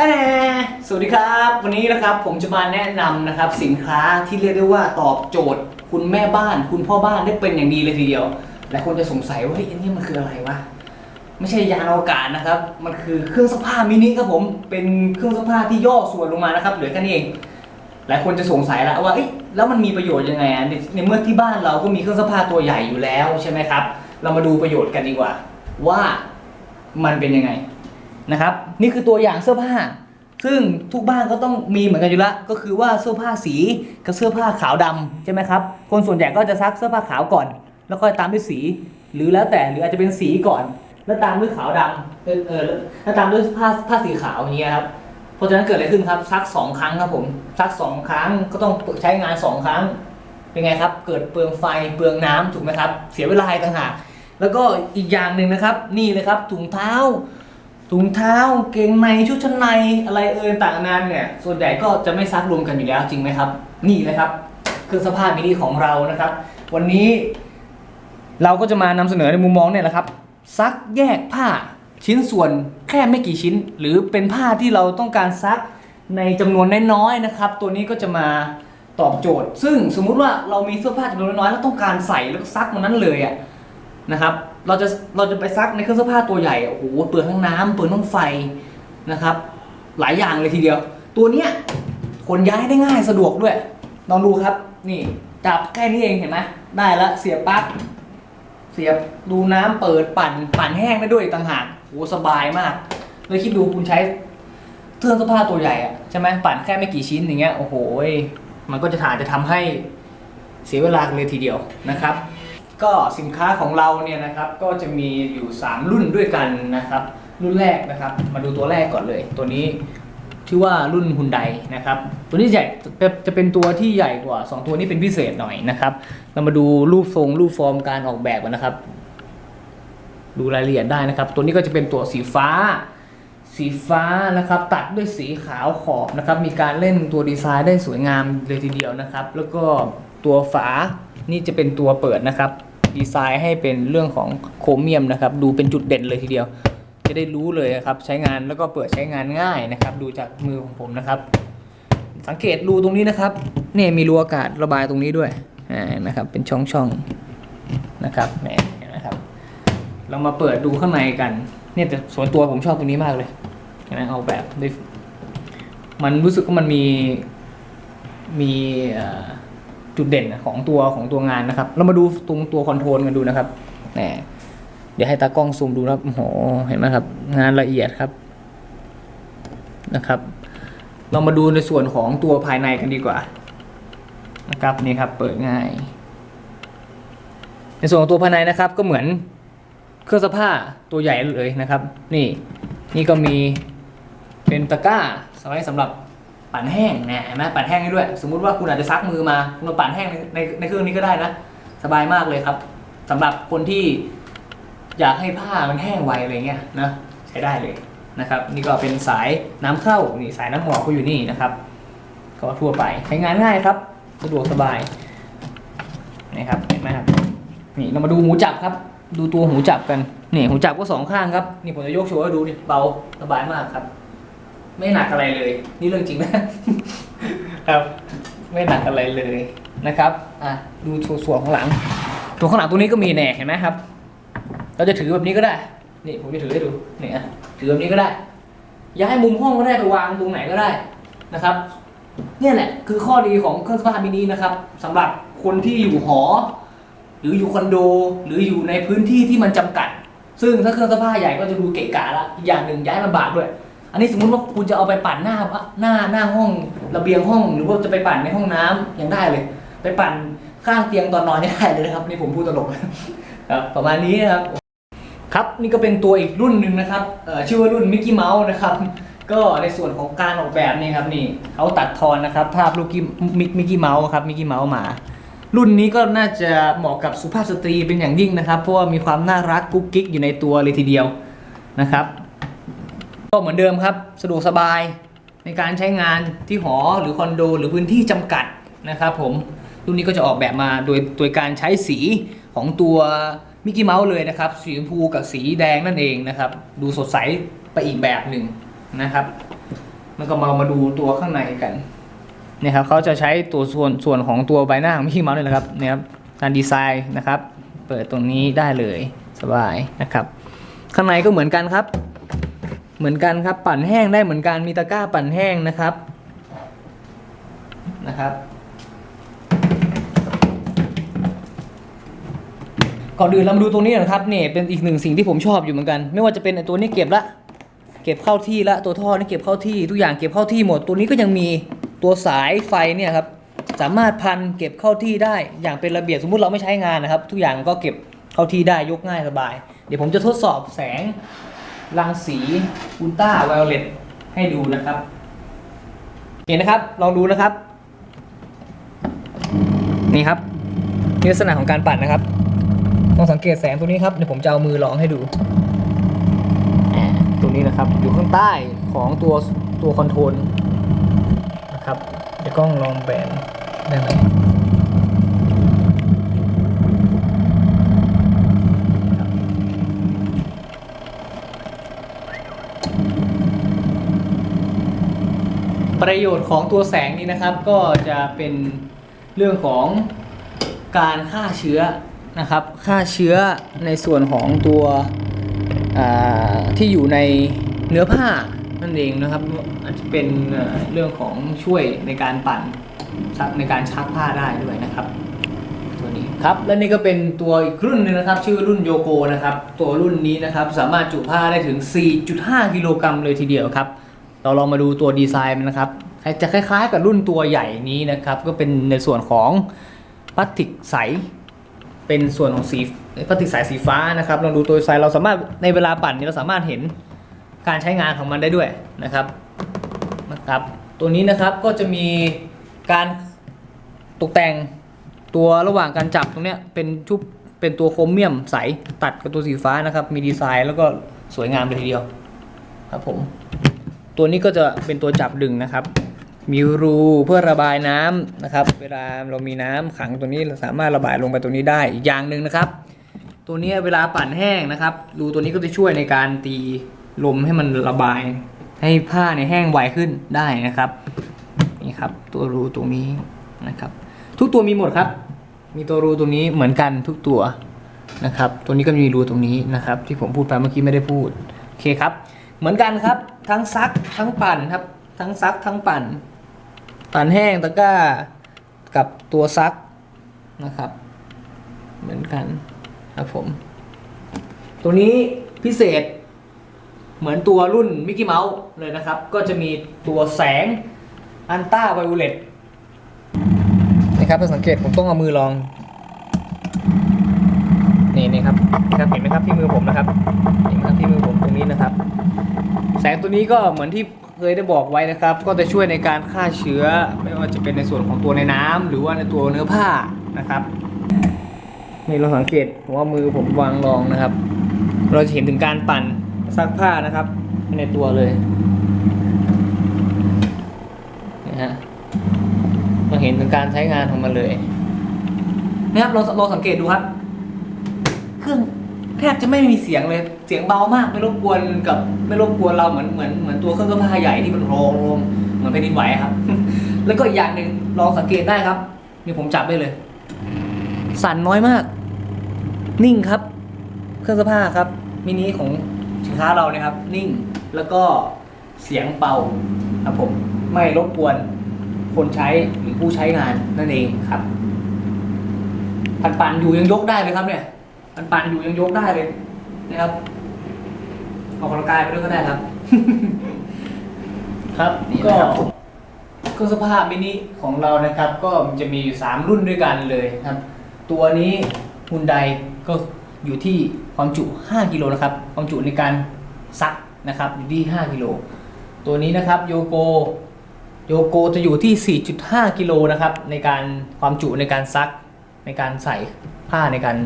แต่สวัสดีครับ วันนี้นะครับผมจะมาแนะนำนะครับสินค้าที่เรียกได้ว่าตอบโจทย์ คุณแม่บ้าน คุณพ่อบ้านได้เป็นอย่างดีเลยทีเดียวหลายคนจะสงสัยว่าเฮ้ยอันนี้มันคืออะไรวะไม่ใช่ยานอวกาศนะครับ มันคือเครื่องซักผ้ามินิครับผมเป็นเครื่องซักผ้าที่ย่อส่วนลงมานะครับเหลือแค่นี้เอง หลายคนจะสงสัยแล้วว่าเอ๊ะแล้วมันมีประโยชน์ยังไงอะในในเมื่อที่บ้านเราก็มีเครื่องซักผ้าตัวใหญ่อยู่แล้วใช่ไหมครับ เรามาดูประโยชน์กันดีกว่า ว่ามันเป็นยังไง นะครับนี่คือตัวอย่างเสื้อผ้า ซึ่งทุกบ้านก็ต้องมีเหมือนกันอยู่แล้วก็คือว่าเสื้อผ้าสีกับเสื้อผ้าขาวดำใช่ไหมครับคนส่วนใหญ่ก็จะซักเสื้อผ้าขาวก่อน แล้วก็ตามด้วยสี หรือแล้วแต่หรืออาจจะเป็นสีก่อน แล้วตามด้วยขาวดำเออเออแล้วตามด้วยผ้าผ้าสีขาวอย่างเงี้ยครับเพราะฉะนั้นเกิดอะไรขึ้นครับซักสองครั้งครับผมซักสองครั้งก็ต้องใช้งานสองครั้งเป็นไงครับ เกิดเปลืองไฟเปลืองน้ำถูกไหมครับ เสียเวลาต่างหาก แล้วก็อีกอย่างหนึ่งนะครับ นี่เลยครับถุงเท้า ถุงเท้าเกงในชุดชั้นในอะไรเอ่ยต่างนานเนี่ย ส่วนใหญ่ก็จะไม่ซักรวมกันอยู่แล้วจริงไหมครับ นี่เลยครับเครื่องสภาพมินิของเรานะครับ วันนี้เราก็จะมานำเสนอในมุมมองเนี่ยแหละครับ ซักแยกผ้าชิ้นส่วนแค่ไม่กี่ชิ้น หรือเป็นผ้าที่เราต้องการซักในจำนวนน้อยๆนะครับ ตัวนี้ก็จะมาตอบโจทย์ ซึ่งสมมุติว่าเรามีเสื้อผ้าจำนวนน้อยแล้วต้องการใส่แล้วก็ซักมันนั้นเลยอะนะครับ เราจะเราจะไปซักในเครื่องเสื้อผ้าตัวใหญ่โอ้โหเปลืองทั้งน้ำเปลืองทั้งไฟนะครับ หลายอย่างเลยทีเดียว ตัวเนี้ยขนย้ายได้ง่ายสะดวกด้วยลองดูครับ นี่จับแค่นี้เองเห็นไหมได้ละเสียบปลั๊กเสียบดูน้ำเปิดปั่นปั่นแห้งได้ด้วยต่างหากโหสบายมากเลยคิดดูคุณใช้เครื่องเสื้อผ้าตัวใหญ่อะใช่ไหมปั่นแค่ไม่กี่ชิ้นอย่างเงี้ยโอ้โหมันก็จะถ่าจะทำให้เสียเวลาเลยทีเดียวนะครับ ก็สินค้าของเราเนี่ยนะครับก็จะมีอยู่ 3 รุ่นด้วยกันนะครับ รุ่นแรกนะครับ มาดูตัวแรกก่อนเลย ตัวนี้ชื่อว่ารุ่นฮุนไดนะครับ ตัวนี้ใหญ่จะจะเป็นตัวที่ใหญ่กว่า 2 ตัวนี้เป็นพิเศษหน่อยนะครับ เรามาดูรูปทรงรูปฟอร์มการออกแบบกันนะครับ ดูรายละเอียดได้นะครับ ตัวนี้ก็จะเป็นตัวสีฟ้า สีฟ้านะครับตัดด้วยสีขาวขอบนะครับ มีการเล่นตัวดีไซน์ได้สวยงามเลยทีเดียวนะครับ แล้วก็ตัวฝานี่จะเป็นตัวเปิดนะครับ ดีไซน์ให้เป็นเรื่องของโครเมียมนะครับ ดูเป็นจุดเด่นเลยทีเดียว จะได้รู้เลยครับ ใช้งานแล้วก็เปิดใช้งานง่ายนะครับ ดูจากมือของผมนะครับ สังเกตรูตรงนี้นะครับเนี่ยมีรูอากาศระบายตรงนี้ด้วยนะครับ เป็นช่องช่องๆนะครับเนี่ยเห็นไหมครับ เรามาเปิดดูข้างในกัน เนี่ยแต่ส่วนตัวผมชอบตรงนี้มากเลยนไหมออกแบบด้มันรู้สึกว่ามันมีมีอ่อ จุดเด่นของตัวของตัวงานนะครับ เรามาดูตรงตัวคอนโทรลกันดูนะครับแหมเดี๋ยวให้ตากล้องซูมดูนะครับโอ้โหเห็นไหมครับ งานละเอียดครับนะครับ เรามาดูในส่วนของตัวภายในกันดีกว่า นะครับนี่ครับ เปิดง่าย ในส่วนของตัวภายในนะครับ ก็เหมือนเครื่องซักผ้าตัวใหญ่เลยนะครับ นี่นี่ก็มีเป็นตะกร้าสไว้สำหรับ ปั่นแห้งนะเห็นไหมปั่นแห้งให้ด้วย สมมุติว่าคุณอาจจะซักมือมา คุณมาปั่นแห้งในในในเครื่องนี้ก็ได้นะ สบายมากเลยครับสำหรับคนที่อยากให้ผ้ามันแห้งไวอะไรเงี้ยนะใช้ได้เลยนะครับ นี่ก็เป็นสายน้ำเข้านี่สายน้ำหมอกก็อยู่นี่นะครับ ก็ทั่วไปใช้งานง่ายครับ สะดวกสบายนี่ครับเห็นไหมครับนี่เรามาดูหูจับครับ ดูตัวหูจับกันนี่หูจับก็สองข้างครับนี่ผมจะยกโชว์ให้ดูนี่เบาสบายมากครับ ไม่หนักอะไรเลย นี่เรื่องจริงนะ ครับ ไม่หนักอะไรเลยนะครับอะดูส่วนของหลังตัวข้างหลังตัวนี้ก็มีแหน่เห็นไหมครับ เราจะถือแบบนี้ก็ได้ นี่ผมจะถือให้ดูนี่อะถือแบบนี้ก็ได้ย้ายมุมห้องก็ได้ไปวางตรงไหนก็ได้นะครับ เนี่ยแหละคือข้อดีของเครื่องซักผ้ามินินะครับสำหรับคนที่อยู่หอ หรืออยู่คอนโด หรืออยู่ในพื้นที่ที่มันจำกัด ซึ่งถ้าเครื่องซักผ้าใหญ่ก็จะดูเกะกะละอีกอย่างหนึ่งย้ายลำบากด้วย อันนี้สมมติว่าคุณจะเอาไปปั่นหน้าหน้าหน้าห้องระเบียงห้อง หรือว่าจะไปปั่นในห้องน้ำยังได้เลย ไปปั่นข้างเตียงตอนนอนยังได้เลยนะครับนี่ผมพูดตลกนะครับประมาณนี้นะครับ ครับนี่ก็เป็นตัวอีกรุ่นหนึ่งนะครับชื่อว่ารุ่นมิกกี้เมาส์นะครับก็ในส่วนของการออกแบบนี่ครับนี่เขาตัดทอนนะครับ ภาพลูกกิมิกมิกกี้เมาส์ครับมิกกี้เมาส์มารุ่นนี้ก็น่าจะเหมาะกับสุภาพสตรีเป็นอย่างยิ่งนะครับ เพราะว่ามีความน่ารักกุ๊กกิ๊กอยู่ในตัวเลยทีเดียวนะครับ ก็เหมือนเดิมครับ สะดวกสบายในการใช้งานที่หอหรือคอนโด หรือพื้นที่จำกัดนะครับผมรุ่นนี้ก็จะออกแบบมาโดยโดยการใช้สีของตัวมิกกี้เมาส์เลยนะครับ สีชมพูกับสีแดงนั่นเองนะครับ ดูสดใสไปอีกแบบหนึ่งนะครับ แล้วก็มามาดูตัวข้างในกันเนี่ยครับเขาจะใช้ตัวส่วนส่วนของตัวใบหน้าของมิกกี้เมาส์เลยนะครับเนี่ยครับการดีไซน์นะครับ เปิดตรงนี้ได้เลยสบายนะครับ ข้างในก็เหมือนกันครับ เหมือนกันครับปั่นแห้งได้เหมือนกันมีตะกร้าปั่นแห้งนะครับนะครับก่อนอื่นเรามาดูตรงนี้นะครับเนี่ยเป็นอีกหนึ่งสิ่งที่ผมชอบอยู่เหมือนกัน ไม่ว่าจะเป็นตัวนี้เก็บละ เก็บเข้าที่ละตัวท่อนี่เก็บเข้าที่ทุกอย่างเก็บเข้าที่หมด ตัวนี้ก็ยังมีตัวสายไฟเนี่ยครับสามารถพันเก็บเข้าที่ได้อย่างเป็นระเบียบสมมุติเราไม่ใช้งานนะครับ ทุกอย่างก็เก็บเข้าที่ได้ยกง่ายสบาย เดี๋ยวผมจะทดสอบแสง รังสีอุลตราไวโอเลตให้ดูนะครับ เห็นนะครับ ลองดูนะครับ นี่ครับนี่ลักษณะของการปั่นนะครับลองสังเกตแสงตัวนี้ครับ เดี๋ยวผมจะเอามือลองให้ดู ตัวนี้นะครับ อยู่ข้างใต้ของตัวตัวคอนโทรลนะครับ เดี๋ยวกล้องลองแบนได้ไหม ประโยชน์ของตัวแสงนี้นะครับ ก็จะเป็นเรื่องของการฆ่าเชื้อนะครับฆ่าเชื้อในส่วนของตัวที่อยู่ในเนื้อผ้านั่นเองนะครับอาจจะเป็นเรื่องของช่วยในการปั่นในการชักผ้าได้ด้วยนะครับ ตัวนี้ครับและนี่ก็เป็นตัวอีกรุ่นหนึงนะครับ ชื่อรุ่นโยโกนะครับ ตัวรุ่นนี้นะครับสามารถจุผ้าได้ถึง 4.5 กิโลกรัมเลยทีเดียวครับ เราลองมาดูตัวดีไซน์มันนะครับจะคล้ายๆกับรุ่นตัวใหญ่นี้นะครับ ก็เป็นในส่วนของพลาสติกใส เป็นส่วนของสีพลาสติกใสสีฟ้านะครับลองดูตัวดีไซน์เราสามารถในเวลาปั่นนี้เราสามารถเห็นการใช้งานของมันได้ด้วยนะครับนะครับ ตัวนี้นะครับก็จะมีการตกแต่งตัวระหว่างการจับตรงเนี้ยเป็นชุบเป็นตัวโครเมียมใสตัดกับตัวสีฟ้านะครับ มีดีไซน์แล้วก็สวยงามเลยทีเดียวครับผม ตัวนี้ก็จะเป็นตัวจับดึงนะครับ มีรูเพื่อระบายน้ำนะครับ เวลาเรามีน้ำขังตัวนี้เราสามารถระบายลงไปตัวนี้ได้อีกอย่างหนึ่งนะครับ ตัวนี้เวลาปั่นแห้งนะครับ รูตัวนี้ก็จะช่วยในการตีลมให้มันระบาย ให้ผ้าในยแห้งไวขึ้นได้นะครับนี่ครับ ตัวรูตรงนี้นะครับ ทุกตัวมีหมดครับ มีตัวรูตรงนี้เหมือนกันทุกตัวนะครับ ตัวนี้ก็มีรูตรงนี้นะครับ ที่ผมพูดไปเมื่อกี้ไม่ได้พูดโอเคครับ เหมือนกันครับ ทั้งซักทั้งปั่นครับ ทั้งซักทั้งปั่น ปั่นแห้งตะกร้ากับตัวซักนะครับ เหมือนกันครับผม ตัวนี้พิเศษเหมือนตัวรุ่นมิกกี้เมาส์เลยนะครับ ก็จะมีตัวแสงอันต้าไวโอเลตนะครับถ้าสังเกตผมต้องเอามือลอง นี่นี่ครับครับเห็นไหมครับที่มือผมนะครับเห็นไหมครับที่มือผมตรงนี้นะครับ แสงตัวนี้ก็เหมือนที่เคยได้บอกไว้นะครับ ก็จะช่วยในการฆ่าเชื้อ ไม่ว่าจะเป็นในส่วนของตัวในน้ำหรือว่าในตัวเนื้อผ้านะครับนี่เราสังเกตผมว่ามือผมวางรองนะครับ เราจะเห็นถึงการปั่นซักผ้านะครับในตัวเลยนะฮะเราเห็นถึงการใช้งานของมันเลยนะครับเราเราสังเกตดูครับ รื่อง แทบจะไม่มีเสียงเลย เสียงเบามาก ไม่รบกวนกับ ไม่รบกวนเราเหมือนเหมือนเหมือนตัวเครื่องซักผ้าใหญ่ที่มันโรงเหมือนแผ่นดินไหวครับ แล้วก็อีกอย่างหนึ่งลองสังเกตได้ครับ นี่ผมจับได้เลย สั่นน้อยมาก นิ่งครับ เครื่องซักผ้าครับมินิของสินค้าเราเนี่ยครับ นิ่งแล้วก็เสียงเบาครับผมไม่รบกวนคนใช้หรือผู้ใช้งานนั่นเองครับ ปันปันๆอยู่ยังยกได้เลยครับเนี่ย ปันปันๆอยู่ยังยกได้เลยนะครับออกกำลังกายไปด้วยก็ได้ครับ ครับนี่ก็นะครับเครื่องสภาพมินิของเรานะครับ ก็จะมีอยู่ 3 รุ่นด้วยกันเลยครับ ตัวนี้ฮุนไดก็อยู่ที่ความจุ 5 กิโลนะครับ ความจุในการซักนะครับอยู่ที่ 5 กิโล ตัวนี้นะครับโยโกโยโกจะอยู่ที่ 4.5 กิโลนะครับในการความจุในการซักในการใส่ผ้าในการ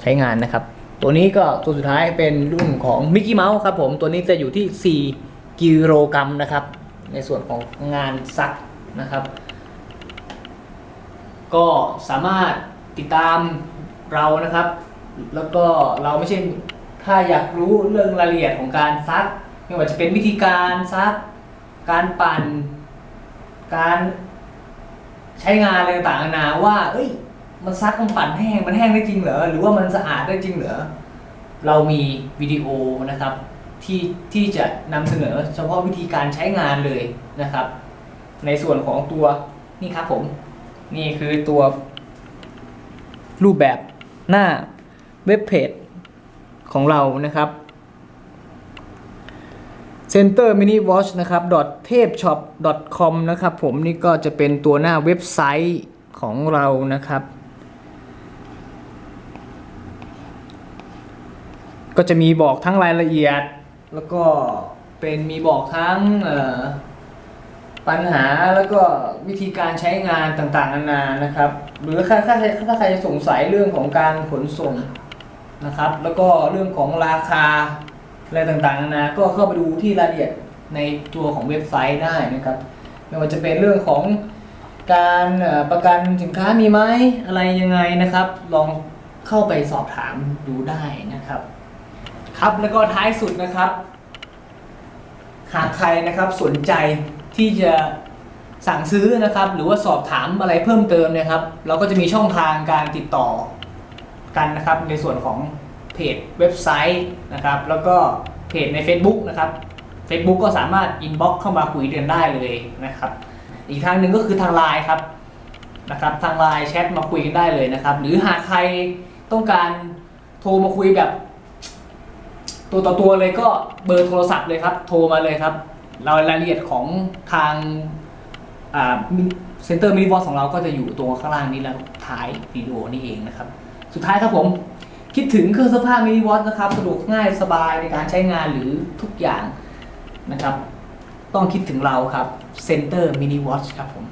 ใช้งานนะครับ ตัวนี้ก็ตัวสุดท้ายเป็นรุ่นของมิกกี้เมาส์ครับผมตัวนี้จะอยู่ที่ 4กิโลกรัมนะครับ ในส่วนของงานซักนะครับ ก็สามารถติดตามเรานะครับ แล้วก็เราไม่ใช่ถ้าอยากรู้เรื่องรายละเอียดของการซัก ไม่ว่าจะเป็นวิธีการซัก การปั่น การใช้งานอะไรต่างๆนานาว่า เอ้ย มันซักมันปั่นแห้งมันแห้งได้จริงเหรอหรือว่ามันสะอาดได้จริงเหรอเรามีวิดีโอนะครับที่ที่จะนำเสนอเฉพาะวิธีการใช้งานเลยนะครับ ในส่วนของตัวนี่ครับผมนี่คือตัว รูปแบบหน้าเว็บเพจของเรานะครับ center mini watch นะครับ t a p e shop com นะครับผมนี่ก็จะเป็นตัวหน้าเว็บไซต์ของเรานะครับ ก็จะมีบอกทั้งรายละเอียด แล้วก็เป็นมีบอกทั้งปัญหาแล้วก็วิธีการใช้งานต่างๆนานานะครับ หรือถ้าถ้าถ้าใครสงสัยเรื่องของการขนส่งนะครับ แล้วก็เรื่องของราคาอะไรต่างๆนานาก็เข้าไปดูที่รายละเอียดในตัวของเว็บไซต์ได้นะครับไม่ว่าจะเป็นเรื่องของการประกันสินค้ามีไหมอะไรยังไงนะครับ ลองเข้าไปสอบถามดูได้นะครับ ครับแล้วก็ท้ายสุดนะครับ หากใครนะครับสนใจที่จะสั่งซื้อนะครับ หรือว่าสอบถามอะไรเพิ่มเติมนะครับ เราก็จะมีช่องทางการติดต่อกันนะครับ ในส่วนของเพจเว็บไซต์นะครับ แล้วก็เพจใน Facebook นะครับ Facebook ก็สามารถอินบ็อกเข้ามาคุยกันได้เลยนะครับ อีกทางหนึ่งก็คือทางไลน์ครับนะครับทางไลน์แชทมาคุยกันได้เลยนะครับ หรือหากใครต้องการโทรมาคุยแบบ ตัวต่อตัวเลยก็เบอร์โทรศัพท์เลยครับ โทรมาเลยครับ เรารายละเอียดของทางเซ็นเตอร์มินิวอสของเราก็จะอยู่ตรงข้างล่างนี้แล้วท้ายวิดีโอนี่เองนะครับ สุดท้ายครับผมคิดถึงเครื่องเสื้อผ้ามินิวอสนะครับสะดวกง่ายสบายในการใช้งานหรือทุกอย่างนะครับ ต้องคิดถึงเราครับเซ็นเตอร์มินิวอชครับผม